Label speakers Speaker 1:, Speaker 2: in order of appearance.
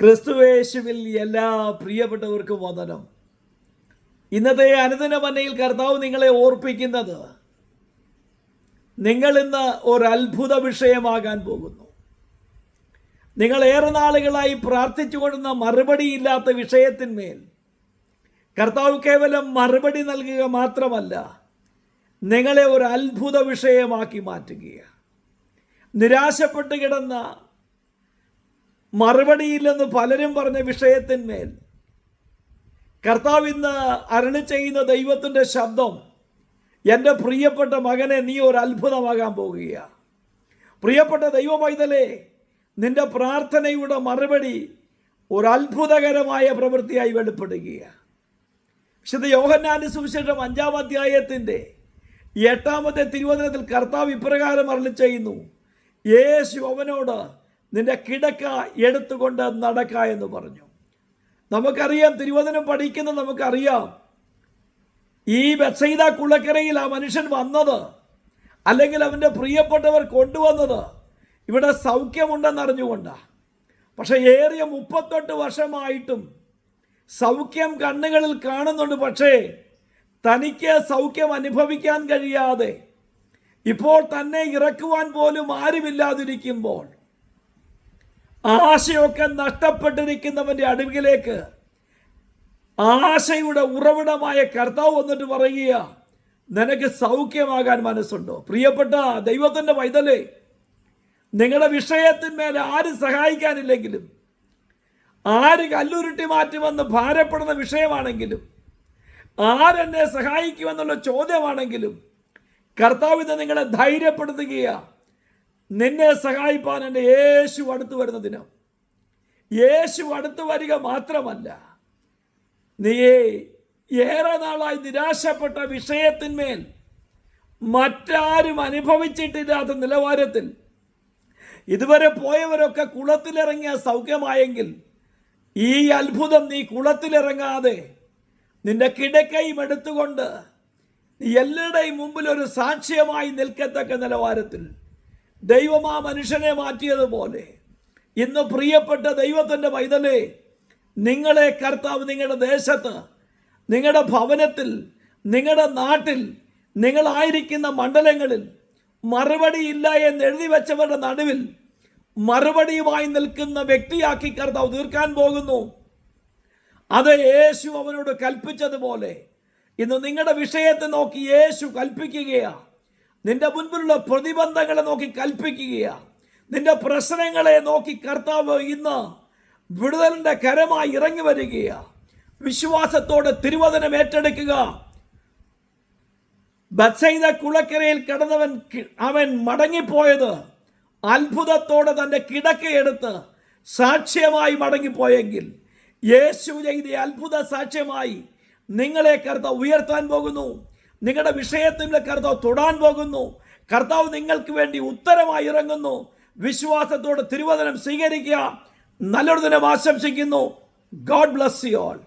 Speaker 1: ക്രിസ്തുവേശുവിൽ എല്ലാ പ്രിയപ്പെട്ടവർക്കും വന്ദനം. ഇന്നത്തെ അനുദിന മന്നയിൽ കർത്താവ് നിങ്ങളെ ഓർപ്പിക്കുന്നത് നിങ്ങൾ ഇന്ന് ഒരു അത്ഭുത വിഷയമാകാൻ പോകുന്നു. നിങ്ങൾ ഏറെ നാളുകളായി പ്രാർത്ഥിച്ചുകൊണ്ടുന്ന മറുപടിയില്ലാത്ത വിഷയത്തിന്മേൽ കർത്താവ് കേവലം മറുപടി നൽകുക മാത്രമല്ല നിങ്ങളെ ഒരു അത്ഭുത വിഷയമാക്കി മാറ്റുകയാണ്. നിരാശപ്പെട്ട് കിടന്ന മറുപടിയില്ലെന്ന് പലരും പറഞ്ഞ വിഷയത്തിന്മേൽ. കർത്താവ് ഇന്ന് അരുളി ചെയ്യുന്ന ദൈവത്തിന്റെ ശബ്ദം എന്റെ പ്രിയപ്പെട്ട മകനെ നീ ഒരു അത്ഭുതമാകാൻ പോകുകയാണ് പ്രിയപ്പെട്ട ദൈവ പൈതലേ നിന്റെ പ്രാർത്ഥനയുടെ മറുപടി ഒരു അത്ഭുതകരമായ പ്രവൃത്തിയായി വെളിപ്പെടുകയാണ് വിശുദ്ധ യോഹന്നാന്റെ സുവിശേഷം അഞ്ചാം അധ്യായത്തിന്റെ എട്ടാമത്തെ തിരുവചനത്തിൽ കർത്താവ് ഇപ്രകാരം അരളി ചെയ്യുന്നു യേശു അവനോട് നിന്റെ കിടക്ക എടുത്തുകൊണ്ട് നടക്ക എന്ന് പറഞ്ഞു. നമുക്കറിയാം തിരുവചനം പഠിക്കുന്ന നമുക്കറിയാം. ഈ ബത്സൈദ കുളക്കരയിൽ ആ മനുഷ്യൻ വന്നത് അല്ലെങ്കിൽ അവന്റെ പ്രിയപ്പെട്ടവർ കൊണ്ടുവന്നത് ഇവിടെ സൗഖ്യമുണ്ടെന്ന് അറിഞ്ഞുകൊണ്ടാണ് പക്ഷെ ഏറിയ മുപ്പത്തെട്ട് വർഷമായിട്ടും സൗഖ്യം കണ്ണുകളിൽ കാണുന്നുണ്ട്. പക്ഷേ തനിക്ക് സൗഖ്യം അനുഭവിക്കാൻ കഴിയാതെ ഇപ്പോൾ തന്നെ ഇറക്കുവാൻ പോലും ആരുമില്ലാതിരിക്കുമ്പോൾ ആശയൊക്കെ നഷ്ടപ്പെട്ടിരിക്കുന്നവന്റെ അടുവിലേക്ക് ആശയുടെ ഉറവിടമായ കർത്താവ് വന്നിട്ട് പറയുക നിനക്ക് സൗഖ്യമാകാൻ മനസ്സുണ്ടോ? പ്രിയപ്പെട്ട ദൈവത്തിന്റെ പൈതലേ നിങ്ങളുടെ വിഷയത്തിന്മേൽ ആരും സഹായിക്കാനില്ലെങ്കിലും ആര് കല്ലുരുട്ടി മാറ്റുമെന്ന് ഭാരപ്പെടുന്ന വിഷയമാണെങ്കിലും ആരെന്നെ സഹായിക്കുമെന്നുള്ള ചോദ്യമാണെങ്കിലും കർത്താവ് നിങ്ങളെ ധൈര്യപ്പെടുത്തുകയാണ് നിന്നെ സഹായിപ്പാൻ എന്റെ യേശു അടുത്തു വരുന്ന ദിനം. യേശു അടുത്തു വരിക മാത്രമല്ല നീ ഏറെ നാളായി നിരാശപ്പെട്ട വിഷയത്തിന്മേൽ മറ്റാരും അനുഭവിച്ചിട്ടില്ലാത്ത നിലവാരത്തിൽ. ഇതുവരെ പോയവരൊക്കെ കുളത്തിലിറങ്ങിയ സൗഖ്യമായെങ്കിൽ ഈ അത്ഭുതം നീ കുളത്തിലിറങ്ങാതെ നിന്റെ കിടക്കയും എടുത്തുകൊണ്ട് നീ എല്ലാവരുടെയും മുമ്പിൽ ഒരു സാക്ഷ്യമായി നിൽക്കത്തക്ക നിലവാരത്തിൽ. ദൈവം ആ മനുഷ്യനെ മാറ്റിയതുപോലെ. ഇന്ന് പ്രിയപ്പെട്ട ദൈവത്തിന്റെ പൈതലേ നിങ്ങളെ കർത്താവ് നിങ്ങളുടെ ദേശത്ത് നിങ്ങളുടെ ഭവനത്തിൽ നിങ്ങളുടെ നാട്ടിൽ നിങ്ങളായിരിക്കുന്ന മണ്ഡലങ്ങളിൽ മറുപടിയില്ല എന്ന് എഴുതി വെച്ചവരുടെ നടുവിൽ മറുപടിയുമായി നിൽക്കുന്ന വ്യക്തിയാക്കി കർത്താവ് തീർക്കാൻ പോകുന്നു. അത് യേശു അവനോട് കൽപ്പിച്ചതുപോലെ. ഇന്ന് നിങ്ങളുടെ വിഷയത്തെ നോക്കി യേശു കൽപ്പിക്കുകയാ. നിന്റെ മുൻപിലുള്ള പ്രതിബന്ധങ്ങളെ നോക്കി കൽപ്പിക്കുകയാണ് നിന്റെ പ്രശ്നങ്ങളെ നോക്കി കർത്താവ് ഇന്ന് വിടുതലിന്റെ കരമായി ഇറങ്ങി വരികയാ. വിശ്വാസത്തോടെ തിരുവചനം ഏറ്റെടുക്കുക. ബത്സൈദ കുളക്കരയിൽ കിടന്നവൻ അവൻ മടങ്ങിപ്പോയത് അത്ഭുതത്തോടെ തന്റെ കിടക്കയെടുത്ത് സാക്ഷ്യമായി മടങ്ങിപ്പോയെങ്കിൽ യേശു ചെയ്ത അത്ഭുത സാക്ഷ്യമായി നിങ്ങളെ കർത്താവ് ഉയർത്താൻ പോകുന്നു. നിങ്ങളുടെ വിഷയത്തിന്റെ കർത്താവ് തൊടാൻ പോകുന്നു. കർത്താവ് നിങ്ങൾക്ക് വേണ്ടി ഉത്തരമായി ഇറങ്ങുന്നു. വിശ്വാസത്തോടെ തിരുവചനം സ്വീകരിക്കുക. നല്ലൊരു ദിനം ആശംസിക്കുന്നു. God bless you all